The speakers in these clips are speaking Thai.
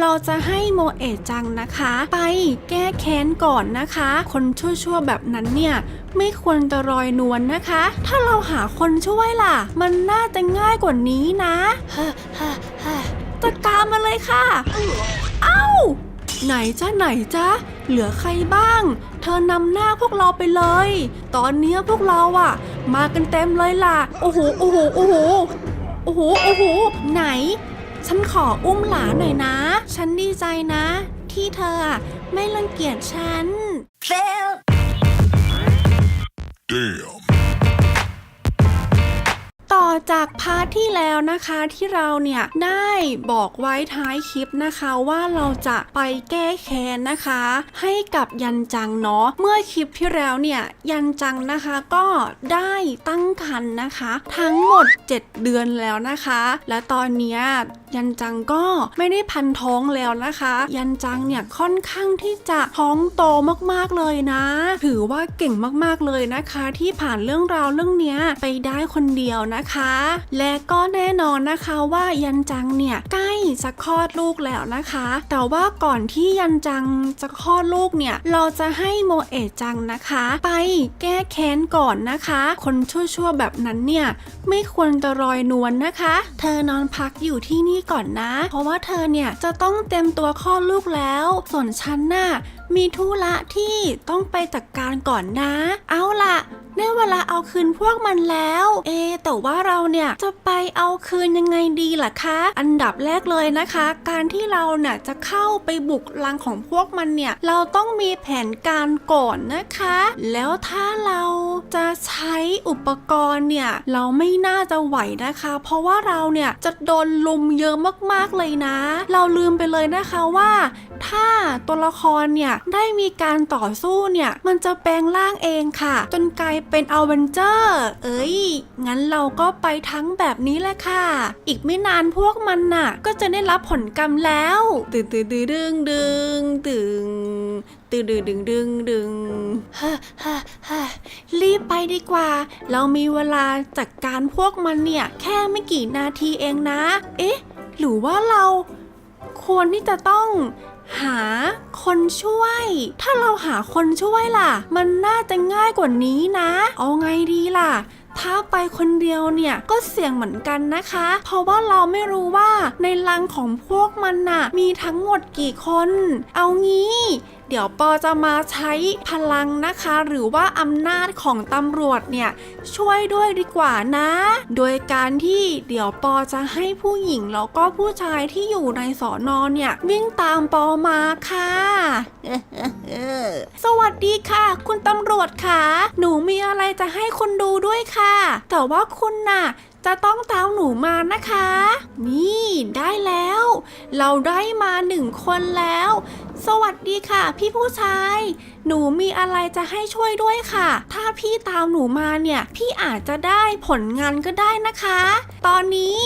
เราจะให้โมเอะจังนะคะ ไปแก้แค้นก่อนนะคะ คนชั่วๆแบบนั้นเนี่ยไม่ควรจะรอยนวลนะคะ ถ้าเราหาคนช่วยล่ะ มันน่าจะง่ายกว่านี้นะจัดการมาเลยค่ะ เอ้า ไหนจ้าไหนจ้าเหลือใครบ้าง เธอนำหน้าพวกเราไปเลย ตอนนี้พวกเราอะมากันเต็มเลยล่ะ โอ้โห โอ้โห โอ้โห โอ้โห โอ้โห ไหน ฉันขออุ้มหลานหน่อยนะ ฉันดีใจนะ ที่เธออะไม่รังเกียจฉัน Damn. ต่อจากพาร์ทที่แล้วนะคะที่เราเนี่ยได้บอกไว้ท้ายคลิปนะคะว่าเราจะไปแก้แค้นนะคะ ให้กับยันจังเนาะเมื่อคลิปที่แล้วเนี่ยยันจังนะคะก็ได้ตั้งครรภ์นะคะ ทั้งหมด 7 เดือนแล้วนะคะ และตอนนี้ยันจังก็ไม่ได้พันท้องแล้วนะคะ ยันจังเนี่ยค่อนข้างที่จะท้องโตมากๆเลยนะ ถือว่าเก่งมากๆเลยนะคะ ที่ผ่านเรื่องราวเรื่องเนี้ยไปได้คนเดียวนะคะและก็แน่นอนนะคะว่ายันจังเนี่ยใกล้จะคลอดลูกแล้วนะคะ แต่ว่าก่อนที่ยันจังจะคลอดลูกเนี่ย เราจะให้โมเอะจังนะคะ ไปแก้แค้นก่อนนะคะ คนชั่วๆแบบนั้นเนี่ยไม่ควรจะรอยนวลนะคะ เธอนอนพักอยู่ที่นี่ก่อนนะ เพราะว่าเธอเนี่ยจะต้องเต็มตัวคลอดลูกแล้ว ส่วนฉันน่ะมีธุระที่ต้องไปจัดการก่อนนะ เอาล่ะ ได้เวลาเอาคืนพวกมันแล้ว เอ แต่ว่าเราเนี่ยจะไปเอาคืนยังไงดีล่ะคะ อันดับแรกเลยนะคะ การที่เราเนี่ยจะเข้าไปบุกรังของพวกมันเนี่ย เราต้องมีแผนการก่อนนะคะ แล้วถ้าเราจะใช้อุปกรณ์เนี่ย เราไม่น่าจะไหวนะคะ เพราะว่าเราเนี่ยจะโดนลุมเยอะมากๆเลยนะ เราลืมไปเลยนะคะว่าถ้าตัวละครเนี่ยได้มีการต่อสู้เนี่ยมันจะแปลงร่างเองค่ะ จนกลายเป็นอเวนเจอร์เอ้ย งั้นเราก็ไปทั้งแบบนี้แหละค่ะ อีกไม่นานพวกมันน่ะ ก็จะได้รับผลกรรมแล้วตึงตึงตึงดึงดึงตึงตึงดึงดึงดึงดึงฮ่าฮ่าฮ่ารีบไปดีกว่า เรามีเวลาจัดการพวกมันเนี่ย แค่ไม่กี่นาทีเองนะ เอ๊ะ หรือว่าเราควรที่จะต้อง หาคนช่วย ถ้าเราหาคนช่วยล่ะ มันน่าจะง่ายกว่านี้นะ เอาไงดีล่ะ ถ้าไปคนเดียวเนี่ยก็เสี่ยงเหมือนกันนะคะ เพราะว่าเราไม่รู้ว่าในรังของพวกมันน่ะ มีทั้งหมดกี่คน เอางี้ เดี๋ยวปอจะมาใช้พลังนะคะ หรือว่าอำนาจของตำรวจเนี่ยช่วยด้วยดีกว่านะ โดยการที่เดี๋ยวปอจะให้ผู้หญิงแล้วก็ผู้ชายที่อยู่ในสอนอนเนี่ยวิ่งตามปอมาค่ะ ดีค่ะ คุณตำรวจค่ะ หนูมีอะไรจะให้คุณดูด้วยค่ะ แต่ว่าคุณน่ะ จะต้องตามหนูมานะคะ นี่ได้แล้ว เราได้มาหนึ่งคนแล้ว สวัสดีค่ะ พี่ผู้ชาย หนูมีอะไรจะให้ช่วยด้วยค่ะ ถ้าพี่ตามหนูมาเนี่ย พี่อาจจะได้ผลงานก็ได้นะคะ ตอนนี้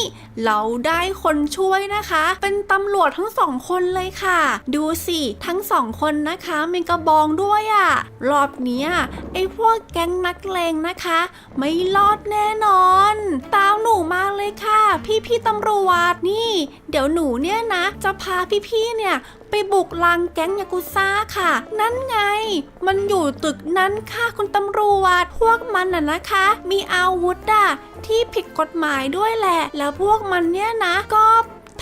เราได้คนช่วยนะคะ เป็นตำรวจทั้งสองคนเลยค่ะ ดูสิทั้งสองคนนะคะมีกระบองด้วยอะ่ะ รอบนี้ไอ้พวกแก๊งนักเลงนะคะ ไม่รอดแน่นอน ตามหนูมาเลยค่ะ พี่พี่ตำรวจนี่ เดี๋ยวหนูเนี่ยนะ จะพาพี่พี่เนี่ยไปบุกลังแก๊งยากุซ่าค่ะ นั่นไง มันอยู่ตึกนั้นค่ะคุณตำรวจ พวกมันน่ะนะคะ มีอาวุธอะที่ผิดกฎหมายด้วยแหละ แล้วพวกมันเนี่ยนะ ก็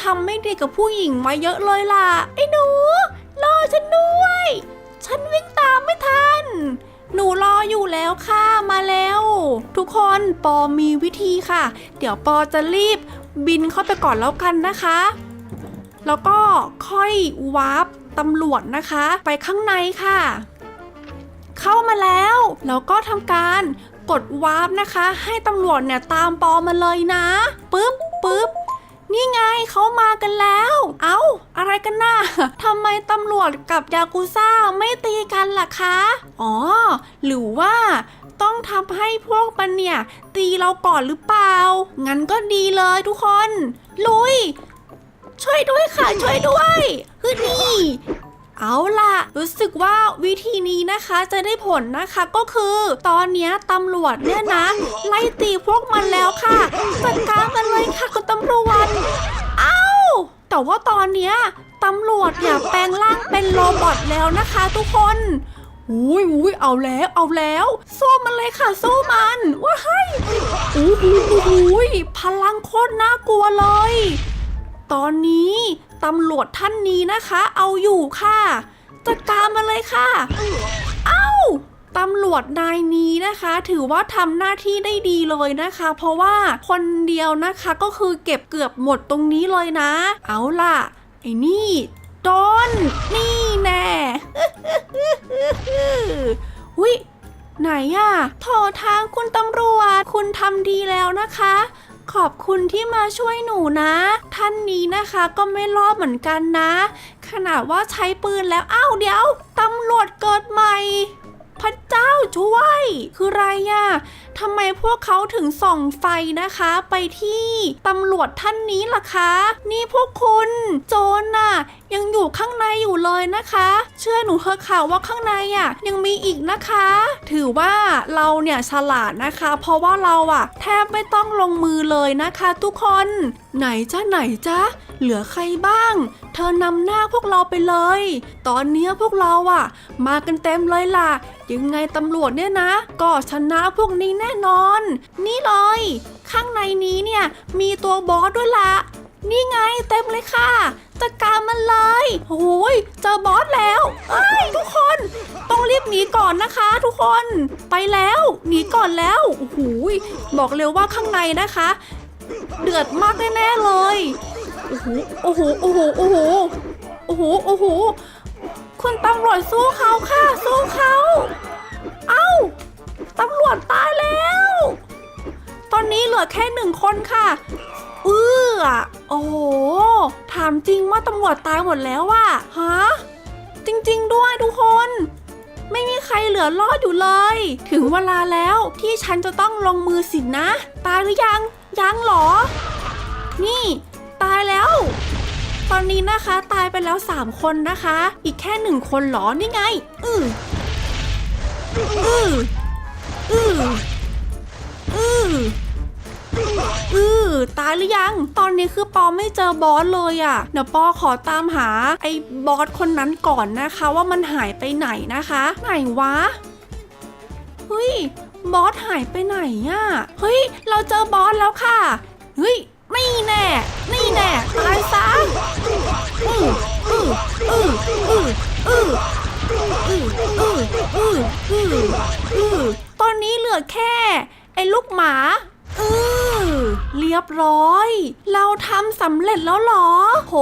ทำไม่ดีกับผู้หญิงมาเยอะเลยล่ะ ไอ้หนูรอฉันด้วย ฉันวิ่งตามไม่ทัน หนูรออยู่แล้วค่ะมาแล้ว ทุกคนปอมีวิธีค่ะ เดี๋ยวปอจะรีบบินเข้าไปก่อนแล้วกันนะคะ แล้วก็ค่อยวาร์ปตำรวจนะคะ ไปข้างในค่ะ เข้ามาแล้วแล้วก็ทำการกดวาร์ปนะคะ ให้ตำรวจเนี่ยตามปอมาเลยนะปึ๊บปึ๊บ นี่ไงเขามากันแล้ว เอ้า อะไรกันน่ะทำไมตำรวจกับยากูซ่าไม่ตีกันล่ะคะ อ๋อ หรือว่าต้องทำให้พวกมันเนี่ย ตีเราก่อนหรือเปล่า งั้นก็ดีเลยทุกคน ลุย ช่วยด้วยค่ะ ช่วยด้วยคือนี่ เอาล่ะ รู้สึกว่าวิธีนี้นะคะจะได้ผลนะคะก็คือ ตอนนี้ตำรวจเนี่ยนะ ไล่ตีพวกมันแล้วค่ะจัดการกันเลยค่ะคุณตำรวจเอ้าแต่ว่าตอนนี้ตำรวจเนี่ยแปลงร่างเป็นโรบอทแล้วนะคะทุกคนอุ้ยอุ้ยเอาแล้วเอาแล้วสู้มันเลยค่ะสู้มันว้ายอู้หูอู้ยพลังโคตรน่ากลัวเลย ตอนนี้ ตำรวจท่านนี้นะคะ เอาอยู่ค่ะจัดการมาเลยค่ะ เอ้าตำรวจนายนี้นะคะ ถือว่าทำหน้าที่ได้ดีเลยนะคะ เพราะว่าคนเดียวนะคะก็คือเก็บเกือบหมดตรงนี้เลยนะ เอาล่ะ ไอ้นี่โดนนี่แน่วิไหนอะโทรทางคุณตำรวจ คุณทำดีแล้วนะคะ ขอบคุณที่มาช่วยหนูนะ ท่านนี้นะคะก็ไม่รอดเหมือนกันนะ ขนาดว่าใช้ปืนแล้วอ้าวเดี๋ยวตำรวจเกิดใหม่ พระเจ้าช่วย คือไรอะทำไมพวกเขาถึงส่องไฟนะคะ ไปที่ตำรวจท่านนี้ล่ะคะ นี่พวกคุณโจรน่ะ ยังอยู่ข้างในอยู่เลยนะคะ เชื่อหนูเถอะค่ะว่าข้างในอะยังมีอีกนะคะ ถือว่าเราเนี่ยฉลาดนะคะ เพราะว่าเราอะแทบไม่ต้องลงมือเลยนะคะ ทุกคน ไหนจ้าไหนจ้าเหลือใครบ้าง เธอนำหน้าพวกเราไปเลย ตอนเนี้ยพวกเราอะมากันเต็มเลยล่ะ ยังไงตำรวจเนี่ยนะ ก็ชนะพวกนี้แน่นอน นี่เลย ข้างในนี้เนี่ยมีตัวบอสด้วยละนี่ไงเต็มเลยค่ะจัดการมันเลย โอ้ยเจอบอสแล้วเอ้ยทุกคน ต้องรีบหนีก่อนนะคะ ทุกคน ไปแล้ว หนีก่อนแล้วโอ้โหบอกเลยว่าข้างในนะคะ เดือดมากแน่ๆเลย โอ้โห โอ้โห โอ้โห โอ้โห โอ้โห โอ้โห คุณตำรวจสู้เขาค่ะ สู้เขา เอ้า ตำรวจตายแล้ว ตอนนี้เหลือแค่หนึ่งคนค่ะ เออโอ้โห ถามจริงว่าตำรวจตายหมดแล้วอะฮะ จริง ๆ ด้วยทุกคนไม่มีใครเหลือรอดอยู่เลย ถึงเวลาแล้วที่ฉันจะต้องลงมือสินนะ ตายหรือยัง ยังเหรอ นี่ ตายแล้ว ตอนนี้นะคะตายไปแล้ว 3 คนนะคะ อีกแค่หนึ่งคนเหรอ นี่ไง อืออืออืออืออือตายหรือยัง ตอนนี้คือปอไม่เจอบอสเลยอะ่ะ เดี๋ยวปอขอตามหาไอ้บอสคนนั้นก่อนนะคะ ว่ามันหายไปไหนนะคะ ไหนวะ เฮ้ย บอสหายไปไหนอะ่ะเฮ้ย เราเจอบอสแล้วค่ะ เฮ้ย นี่แน่ นี่แน่ ตายซะอืออืออืออืออืออืออืออืออืออือตอนนี้เหลือแค่ ไอ้ลูกหมา อือ เรียบร้อย เราทำสำเร็จแล้วหรอ โห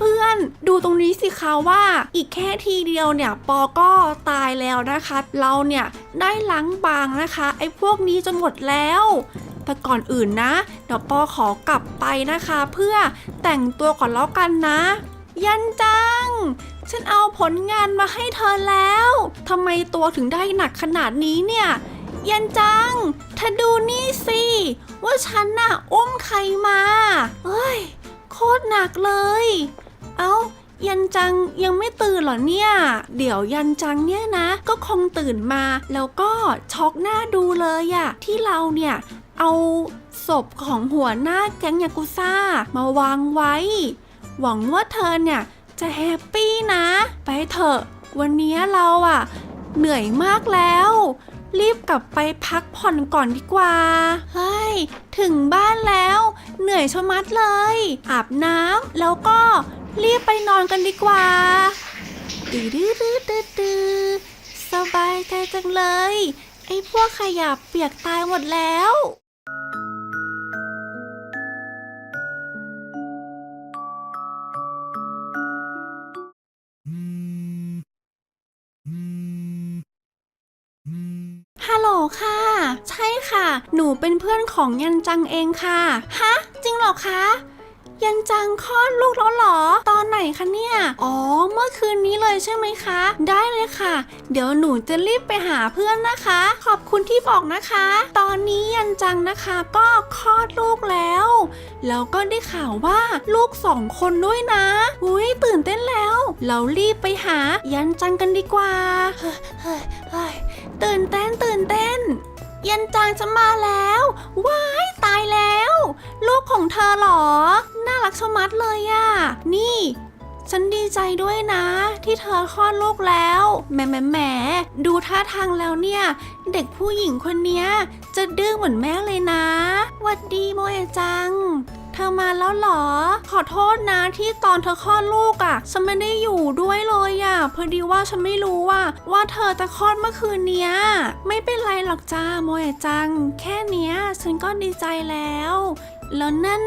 เพื่อนๆ ดูตรงนี้สิคะว่า อีกแค่ทีเดียวเนี่ยปอก็ตายแล้วนะคะ เราเนี่ยได้ล้างบางนะคะ ไอ้พวกนี้จนหมดแล้วแต่ก่อนอื่นนะ เดี๋ยวปอขอกลับไปนะคะ เพื่อแต่งตัวก่อนแล้วกันนะ ยันจัง ฉันเอาผลงานมาให้เธอแล้วทำไมตัวถึงได้หนักขนาดนี้เนี่ย ยันจังเธอดูนี่สิ ว่าฉันน่ะอุ้มใครมาเฮ้ย โคตรหนักเลย เอ้ายันจังยังไม่ตื่นหรอเนี่ย เดี๋ยวยันจังเนี่ยนะ ก็คงตื่นมาแล้วก็ช็อกหน้าดูเลยอะที่เราเนี่ยเอาศพของหัวหน้าแก๊งยากุซ่ามาวางไว้ หวังว่าเธอเนี่ยจะแฮปปี้นะ ไปเถอะ วันนี้เราอะเหนื่อยมากแล้ว รีบกลับไปพักผ่อนก่อนดีกว่า เฮ้ย ถึงบ้านแล้ว เหนื่อยชะมัดเลย อาบน้ำแล้วก็รีบไปนอนกันดีกว่าดื้อดื้อดื้อดื้อดื้อสบายใจจังเลย ไอ้พวกขยะเปียกตายหมดแล้ว โหลค่ะ ใช่ค่ะ หนูเป็นเพื่อนของยันจังเองค่ะฮะจริงเหรอคะยันจังคลอดลูกแล้วหรอ ตอนไหนคะเนี่ย อ๋อ เมื่อคืนนี้เลยใช่ไหมคะ ได้เลยค่ะ เดี๋ยวหนูจะรีบไปหาเพื่อนนะคะ ขอบคุณที่บอกนะคะ ตอนนี้ยันจังนะคะก็คลอดลูกแล้ว แล้วก็ได้ข่าวว่าลูกสองคนด้วยนะ อุ้ยตื่นเต้นแล้ว เรารีบไปหายันจังกันดีกว่า เฮ้ยเฮ้ย ตื่นเต้นตื่นเต้นยันจังจะมาแล้วว้ายตายแล้ว ลูกของเธอเหรอ น่ารักชะมัดเลยอะนี่ ฉันดีใจด้วยนะ ที่เธอคลอดลูกแล้วแหมแหมแหมดูท่าทางแล้วเนี่ย เด็กผู้หญิงคนเนี้ย จะดื้อเหมือนแม่เลยนะหวัดดีโมเอจัง เธอมาแล้วเหรอ ขอโทษนะที่ตอนเธอคลอดลูกอะ่ะ ฉันไม่ได้อยู่ด้วยเลยอะ่ะพอดีว่าฉันไม่รู้ว่า ว่าเธอจะคลอดเมื่อคืนเนี้ย ไม่เป็นไรหรอกจ้าโมยจัง แค่เนี้ย ฉันก็ดีใจแล้ว แล้วนั่น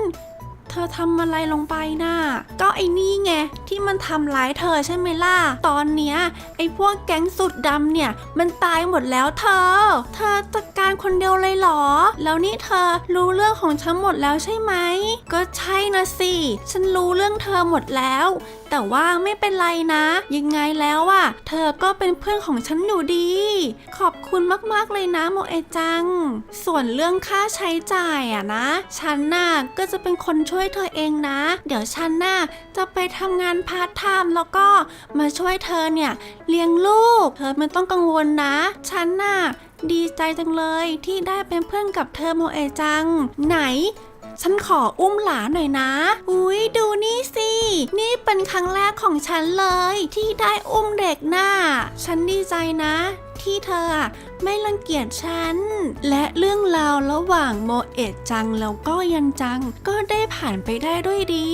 เธอทำอะไรลงไปน่ะก็ไอ้นี่ไงที่มันทำร้ายเธอใช่ไหมล่ะ ตอนเนี้ยไอ้พวกแก๊งสุดดำเนี่ยมันตายหมดแล้วเธอ เธอจัดการคนเดียวเลยเหรอ แล้วนี่เธอรู้เรื่องของฉันหมดแล้วใช่ไหม ก็ใช่นะสิ ฉันรู้เรื่องเธอหมดแล้ว แต่ว่าไม่เป็นไรนะ ยังไงแล้วอะเธอก็เป็นเพื่อนของฉันอยู่ดี ขอบคุณมากๆเลยนะโมเอจัง ส่วนเรื่องค่าใช้จ่ายอะนะ ฉันน่ะก็จะเป็นคนช่วยยเธอเองนะ เดี๋ยวฉันน่ะจะไปทำงานพาร์ทไทม์แล้วก็มาช่วยเธอเนี่ยเลี้ยงลูก เธอไม่ต้องกังวลนะ ฉันน่ะดีใจจังเลยที่ได้เป็นเพื่อนกับเธอโมเอจัง ไหนฉันขออุ้มหลานหน่อยนะ อุ้ยดูนี่สิ นี่เป็นครั้งแรกของฉันเลย ที่ได้อุ้มเด็กน่ะฉันดีใจนะ ที่เธออะไม่รังเกียจฉัน และเรื่องราวระหว่างโมเอะจังแล้วก็ยันจังก็ได้ผ่านไปได้ด้วยดี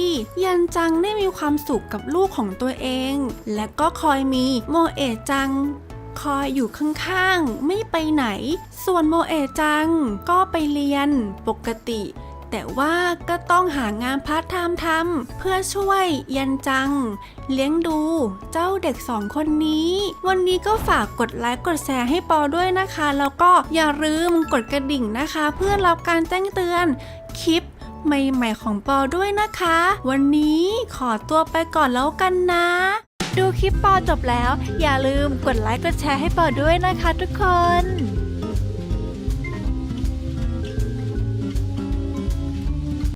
ยันจังได้มีความสุขกับลูกของตัวเอง และก็คอยมีโมเอะจังคอยอยู่ข้างๆ ไม่ไปไหน ส่วนโมเอจังก็ไปเรียน ปกติ แต่ว่าก็ต้องหางานพาร์ทไทม์ทำเพื่อช่วยยันจัง เลี้ยงดูเจ้าเด็กสองคนนี้ วันนี้ก็ฝากกดไลค์กดแชร์ให้ปอด้วยนะคะ แล้วก็อย่าลืมกดกระดิ่งนะคะ เพื่อรับการแจ้งเตือนคลิปใหม่ๆของปอด้วยนะคะ วันนี้ขอตัวไปก่อนแล้วกันนะ ดูคลิปปอจบแล้ว อย่าลืมกดไลค์กดแชร์ให้ปอด้วยนะคะทุกคน